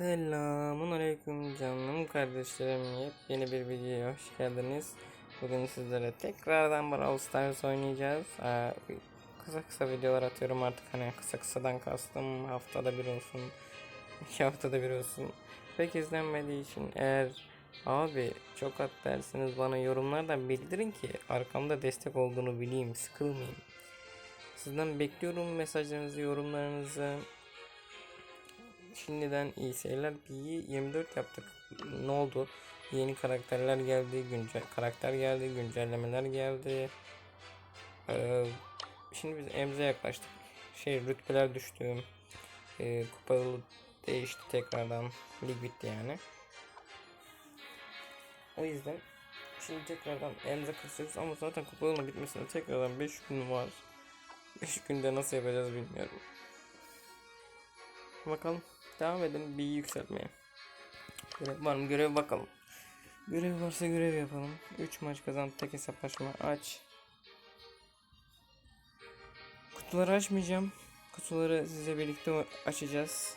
Selamun Aleyküm canım kardeşlerim. Yeni bir videoya hoş geldiniz. Bugün sizlere tekrardan Brawl Stars oynayacağız. Ee, kısa kısa videolar atıyorum artık hani kısa kısadan kastım haftada bir olsun. iki haftada bir olsun. Pek izlenmediği için eğer abi çok at derseniz bana yorumlardan bildirin ki arkamda destek olduğunu bileyim sıkılmayayım. Sizden bekliyorum mesajlarınızı, yorumlarınızı. Şimdiden iyi seyirler. Bir 24 yaptık. Ne oldu? Yeni karakterler geldi, güncel karakter geldi, güncellemeler geldi. Ee, şimdi biz emze yaklaştık. Şey rütbeler düştü. Ee, kupalı değişti tekrardan. Lig bitti yani. O yüzden şimdi tekrardan emze kasıyoruz ama zaten kupa yolunun bitmesine tekrardan 5 gün var. 5 günde nasıl yapacağız bilmiyorum. Bakalım. Devam edelim bir yükseltmeye. Görev var mı? Görev bakalım. Görev varsa görev yapalım. 3 maç kazandık. Tek hesaplaşma aç. Kutuları açmayacağım. Kutuları size birlikte açacağız.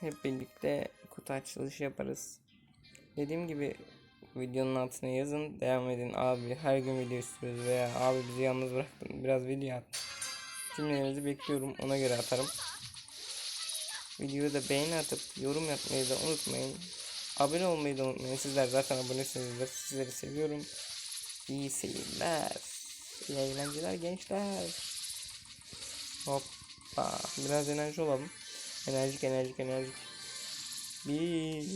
Hep birlikte kutu açılışı yaparız. Dediğim gibi videonun altına yazın. Devam edin abi. Her gün video istiyoruz veya abi bizi yalnız bıraktın. Biraz video at. Cümlelerinizi bekliyorum. Ona göre atarım. Videoyu da beğeni atıp yorum yapmayı da unutmayın. Abone olmayı da unutmayın. Sizler zaten abonesinizdir. Sizleri seviyorum. İyi seyirler. İyi eğlenceler gençler. Hoppa. Biraz enerji olalım. Enerjik enerjik enerjik. Bir.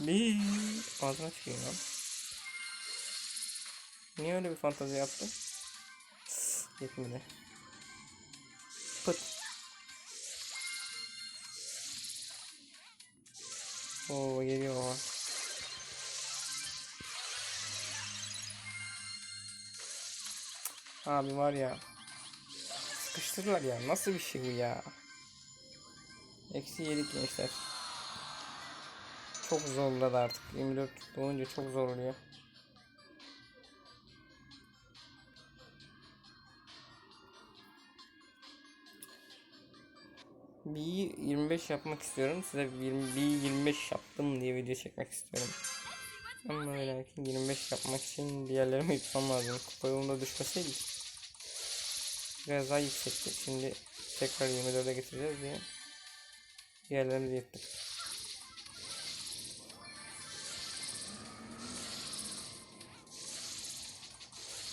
Bir. Ağzına çıkıyor lan. Niye öyle bir fantazi yaptın? Yetmedi. Pıt. Oo geliyor o. Abi var ya. Sıkıştırırlar ya. Nasıl bir şey bu ya? Eksi yedik gençler. Çok zorladı artık. 24 doğunca çok zor Bir 25 yapmak istiyorum. Size bir 20 bir 25 yaptım diye video çekmek istiyorum. Ama lakin 25 yapmak için diğerlerimi yutmam lazım. Kupa yolunda düşmeseydik. Biraz daha yüksekti. Şimdi tekrar 24'e getireceğiz diye. Diğerlerini de yettik.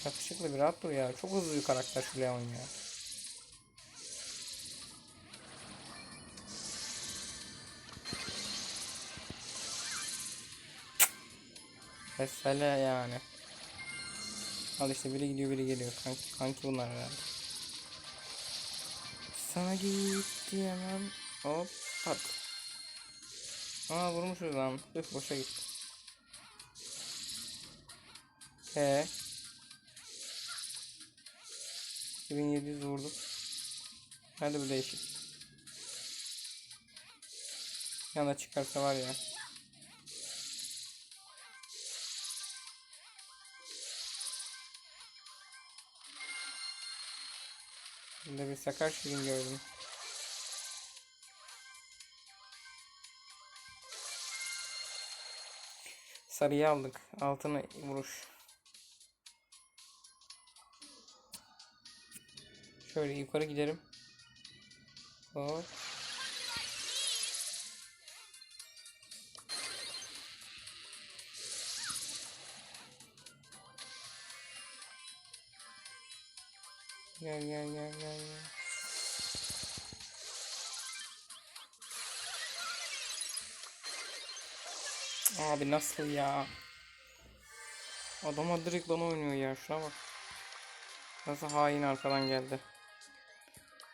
Yakışıklı bir rahat dur ya. Çok hızlı bir karakter şu Leon ya. Mesele yani. Al işte biri gidiyor biri geliyor. Kanki, kanki bunlar herhalde. Sana git diyemem. Hop pat. Aa vurmuşuz lan. Üf boşa gitti. He. 2700 vurduk. Hadi bu değişik. Yana çıkarsa var ya. Burada bir sakar şirin gördüm. Sarıyı aldık. Altına vuruş. Şöyle yukarı giderim. Hop. Gel gel gel gel gel. Abi nasıl ya? Adama direkt bana oynuyor ya şuna bak. Nasıl hain arkadan geldi.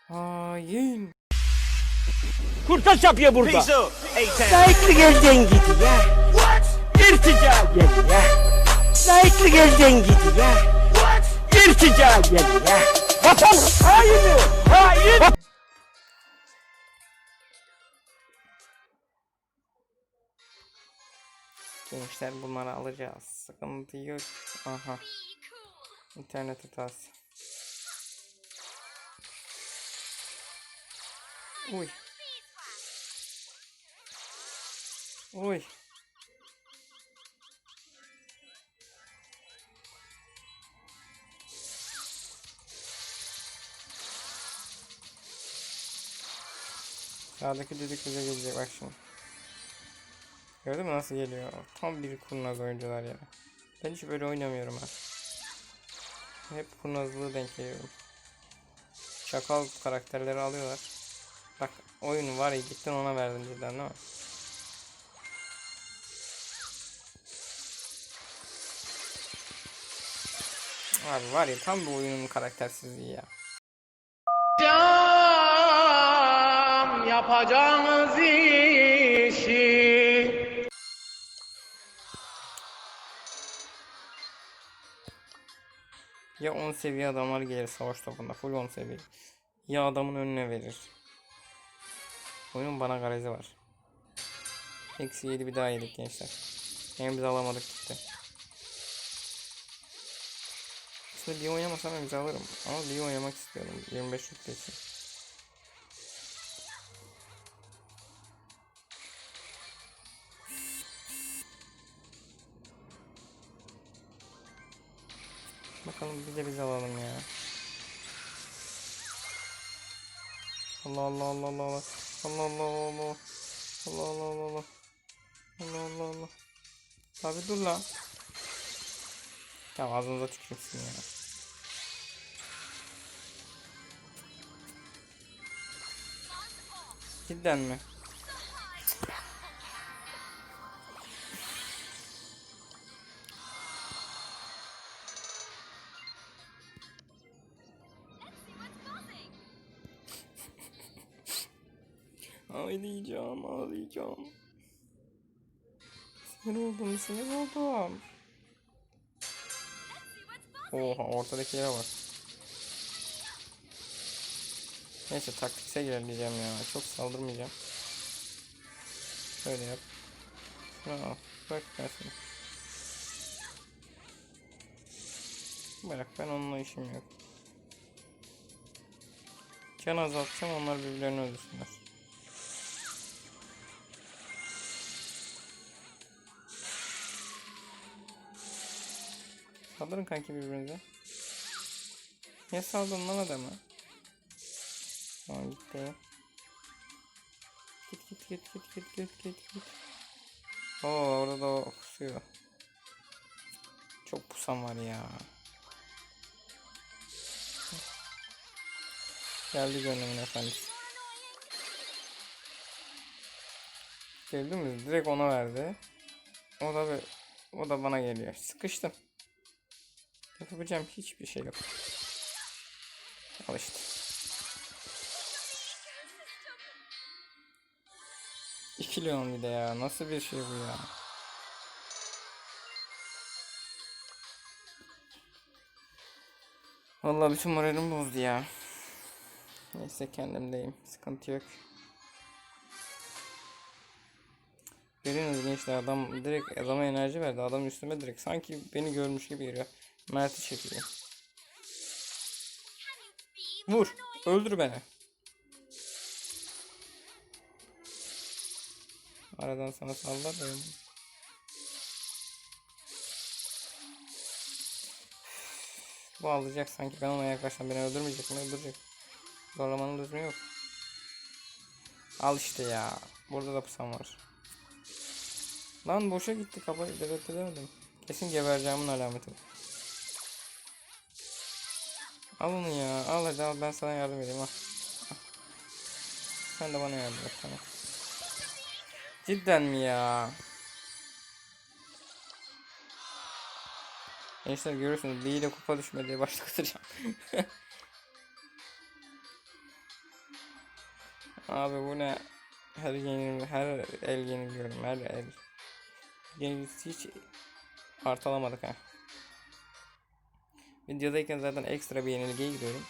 Hain. Kurtaç yapıyor burada. Layıklı gözden gidiyor. İrtica geliyor. Layıklı gözden gidiyor. İrtica geliyor. Vatan haini. Hain. Gençler bunları alacağız. Sıkıntı yok. Aha. İnternet hatası. Uy. Oy. Sağdaki düdük bize gelecek bak şimdi. Gördün mü nasıl geliyor? Tam bir kurnaz oyuncular ya. Ben hiç böyle oynamıyorum ha. Hep kurnazlığı denk geliyorum. Çakal karakterleri alıyorlar. Bak oyun var ya gittin ona verdin cidden değil mi? Abi var ya tam bir oyunun karaktersizliği ya. Yapacağınız işi. Ya 10 seviye adamlar gelir savaş topunda full 10 seviye. Ya adamın önüne verir. Oyunun bana garezi var. Eksi 7 bir daha yedik gençler. Hem biz alamadık gitti. Aslında bir oynamasam alırım. Ama bir oynamak istiyorum. 25 rütbe Bakalım bir de biz alalım ya. Allah Allah Allah Allah Allah Allah Allah Allah Allah Allah Allah Allah Allah Allah Allah Abi dur lan. Tamam ağzınıza tükürsün ya. Cidden mi? Ağlayacağım, ağlayacağım. Sinir oldum, sinir oldum. Oha, ortadakilere bak. Neyse taktiksel ilerleyeceğim ya. Çok saldırmayacağım. Şöyle yap. Şunu al. Bırak ben seni. Bırak ben onunla işim yok. Can azaltacağım onlar birbirlerini öldürsünler. Saldırın kanki birbirinize. Niye saldın lan adamı? Tamam gitti. Git git git git git git git git. Oo orada da o kusuyor. Çok pusam var ya. Geldi gönlümün efendisi. Geldi mi? Direkt ona verdi. O da be- o da bana geliyor. Sıkıştım. Yapabileceğim hiçbir şey yok. Al işte. İki Leon bir de ya. Nasıl bir şey bu ya? Vallahi bütün moralim bozdu ya. Neyse kendimdeyim. Sıkıntı yok. Görüyorsunuz gençler adam direkt adama enerji verdi. Adam üstüme direkt sanki beni görmüş gibi geliyor. Mert'i çekiyor. Vur. Öldür beni. Aradan sana sallar da. Bu alacak sanki ben ona yaklaşsam beni öldürmeyecek mi? Öldürecek. Zorlamanın lüzumu yok. Al işte ya. Burada da pusam var. Lan boşa gitti kafayı devlet edemedim. Kesin gebereceğimin alameti. Al onu ya. Al hadi al ben sana yardım edeyim al. Sen de bana yardım et tamam. Cidden mi ya? Gençler görüyorsunuz Lee ile kupa düşmediği başlatacağım. Abi bu ne? Her yenil her el yeniliyorum her el. Yenilgisi hiç artalamadık ha. Videodayken zaten ekstra bir yenilgiye gidiyorum.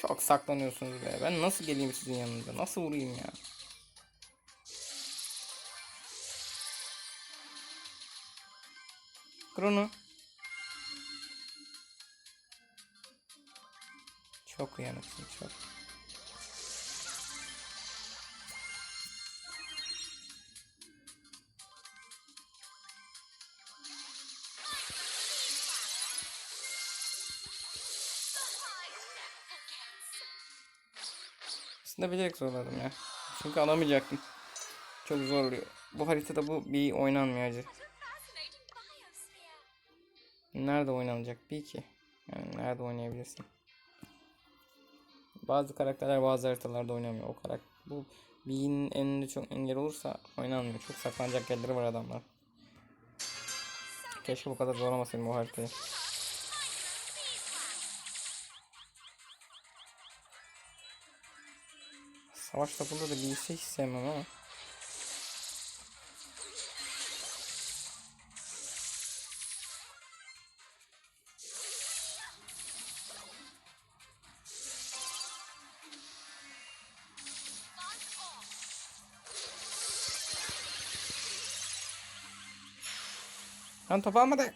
Çok saklanıyorsunuz be. Ben nasıl geleyim sizin yanınıza? Nasıl vurayım ya? Krono. Çok uyanıksın çok. Aslında bilerek zorladım ya. Çünkü alamayacaktım. Çok zorluyor. Bu haritada bu bir oynanmıyor acı. Nerede oynanacak bir ki? Yani nerede oynayabilirsin? Bazı karakterler bazı haritalarda oynamıyor. O karakter bu B'nin önünde çok engel olursa oynanmıyor. Çok saklanacak yerleri var adamlar. Keşke bu kadar zorlamasaydım bu haritayı. Savaş topunda da B'si hiç sevmem ama. Lan topu almadık.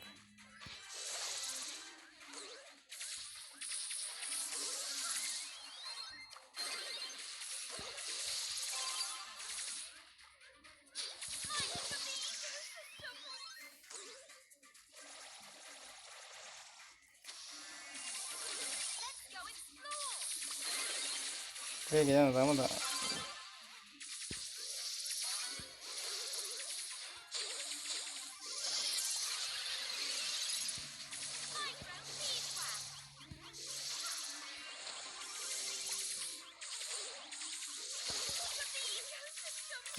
Buraya gelen adamı da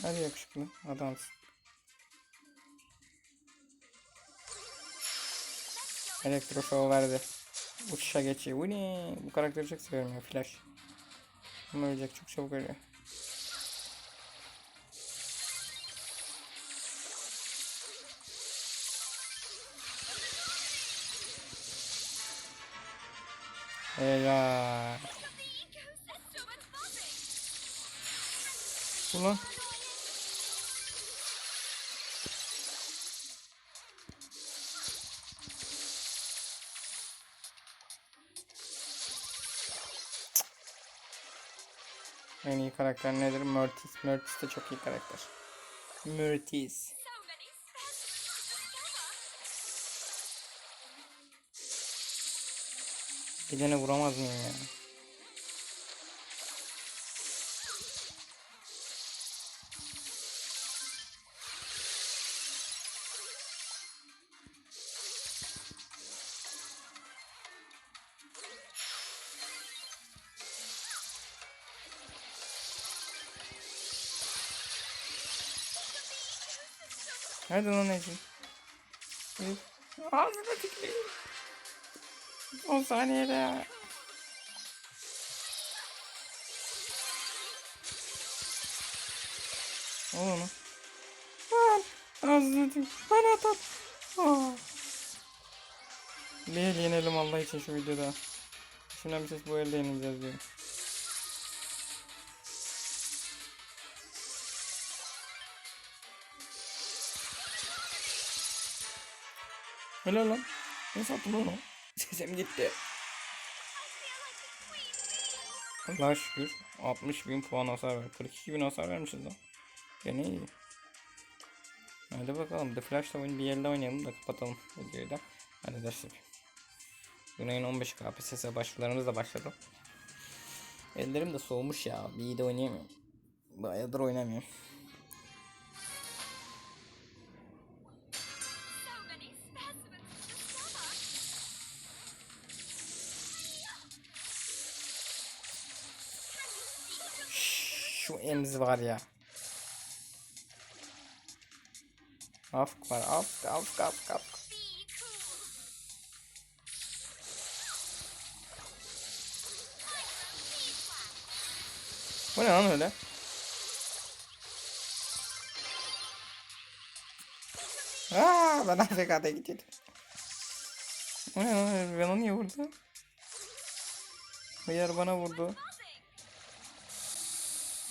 hadi yakışıklı adamsın. Elektro verdi. Uçuşa geçiyor. Bu ne? Bu karakteri çok seviyorum ya Flash. Ama ölecek çok çabuk ölüyor. Helal. Ulan. En iyi karakter nedir? Mortis. Mortis de çok iyi karakter. Discover. Gidene vuramaz mıyım ya? Hadi lan. Üf. Ağzına tüküreyim. 10 saniyede. Al onu. Lan. Ağzına tükür. Bana at. Aa. Bir el yenelim Allah için şu videoda. Şuna bir ses bu elde yenileceğiz diyorum. Helal lan. Ne sattın onu? Sesim gitti. Allah'a şükür 60 bin puan hasar ver. 42 bin hasar vermişiz lan. Gene iyi. Hadi bakalım. The Flash'la oyun bir yerde oynayalım da kapatalım videoyu da. Hadi ders yapayım. Günay'ın 15 KPSS başvurularımız da başladı. Ellerim de soğumuş ya. Bir iyi de oynayamıyorum. Bayağıdır oynamıyorum. Emzi var ya. Afk var. Afk, afk, afk, afk. Bu ne lan öyle? Aa, ben AFK'da gidiyordum. O ne lan? Ben onu niye vurdu? Hıyar bana vurdu.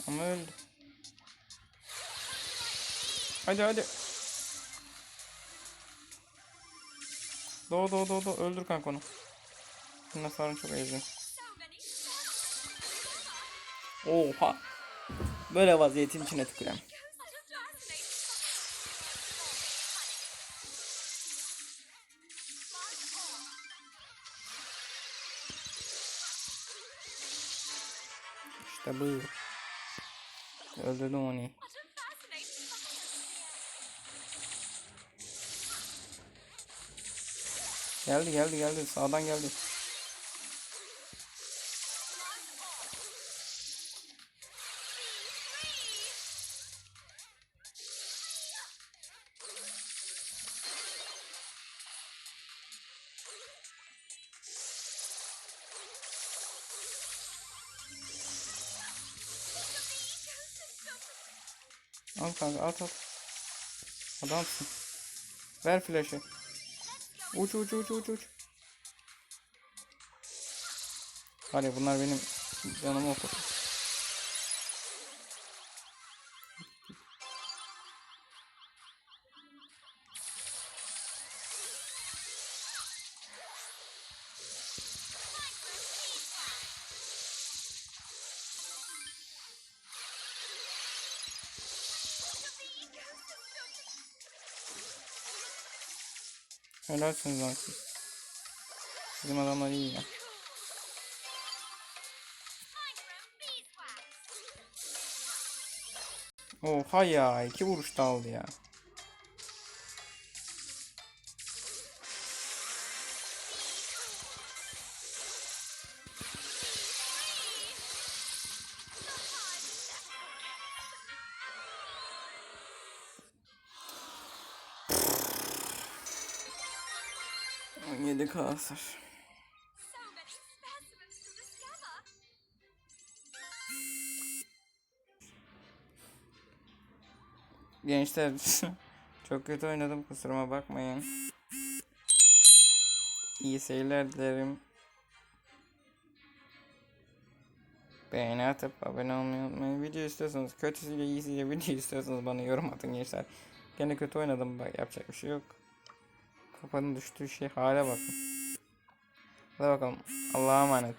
Ama öldü. Hadi hadi. Doğu doğu doğu doğu. Öldür kanka onu. Bunun hasarını çok ezdim. Oha. Böyle vaziyetin içine tükürem. İşte bu. Öldürdüm onu. Geldi geldi geldi. Sağdan geldi. Al kanka at at. Adamsın. Ver flash'ı. Uç uç uç uç uç. Hadi bunlar benim canımı okur. Helalsiniz lan siz. Bizim adamlar iyi ya. Oha ya iki vuruşta aldı ya. Discover. Gençler çok kötü oynadım kusuruma bakmayın. İyi seyirler dilerim. Beğeni atıp abone olmayı unutmayın. Video istiyorsanız kötüsüyle iyisiyle video istiyorsanız bana yorum atın gençler. Gene kötü oynadım bak yapacak bir şey yok. Kafanın düştüğü şey hale bakın. Hadi bakalım. Allah'a emanet.